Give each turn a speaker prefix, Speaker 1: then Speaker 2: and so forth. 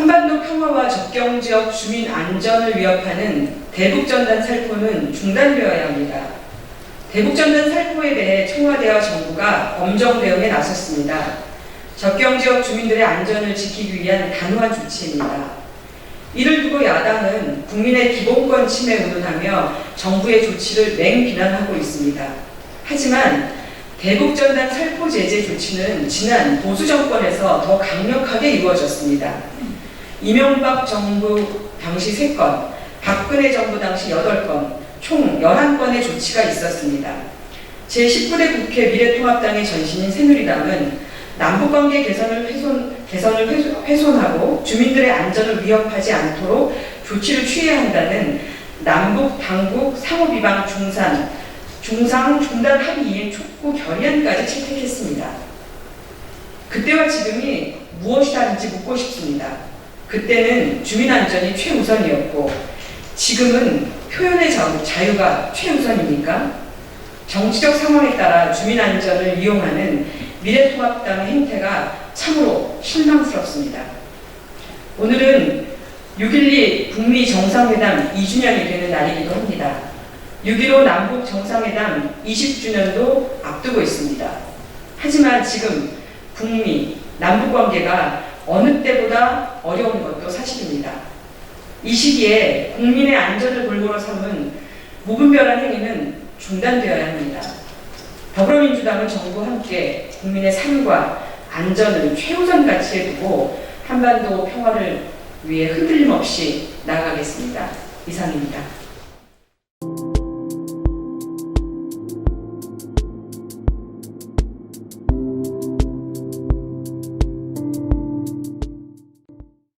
Speaker 1: 한반도 평화와 접경 지역 주민 안전을 위협하는 대북전단 살포는 중단되어야 합니다. 대북전단 살포에 대해 청와대와 정부가 엄정 대응에 나섰습니다. 접경 지역 주민들의 안전을 지키기 위한 단호한 조치입니다. 이를 두고 야당은 국민의 기본권 침해 운운하며 정부의 조치를 맹비난하고 있습니다. 하지만 대북전단 살포 제재 조치는 지난 보수 정권에서 더 강력하게 이루어졌습니다. 이명박 정부 당시 3건, 박근혜 정부 당시 8건, 총 11건의 조치가 있었습니다. 제19대 국회 미래통합당의 전신인 새누리당은 남북관계 개선을 훼손, 개선을 훼손- 훼손하고 주민들의 안전을 위협하지 않도록 조치를 취해야 한다는 남북 당국 상호비방 중산, 중상 중단 합의 이행 촉구 결의안까지 채택했습니다. 그때와 지금이 무엇이 다른지 묻고 싶습니다. 그때는 주민 안전이 최우선이었고 지금은 표현의 자- 자유가 최우선입니까? 정치적 상황에 따라 주민 안전을 이용하는 미래통합당의 행태가 참으로 실망스럽습니다. 오늘은 6.12 북미 정상회담 2주년이 되는 날이기도 합니다. 6.15 남북 정상회담 20주년도 앞두고 있습니다. 하지만 지금 북미, 남북 관계가 어느 때보다 어려운 것도 사실입니다. 이 시기에 국민의 안전을 골고루 삼은 무분별한 행위는 중단되어야 합니다. 더불어민주당은 정부와 함께 국민의 삶과 안전을 최우선 가치에 두고 한반도 평화를 위해 흔들림 없이 나아가겠습니다. 이상입니다.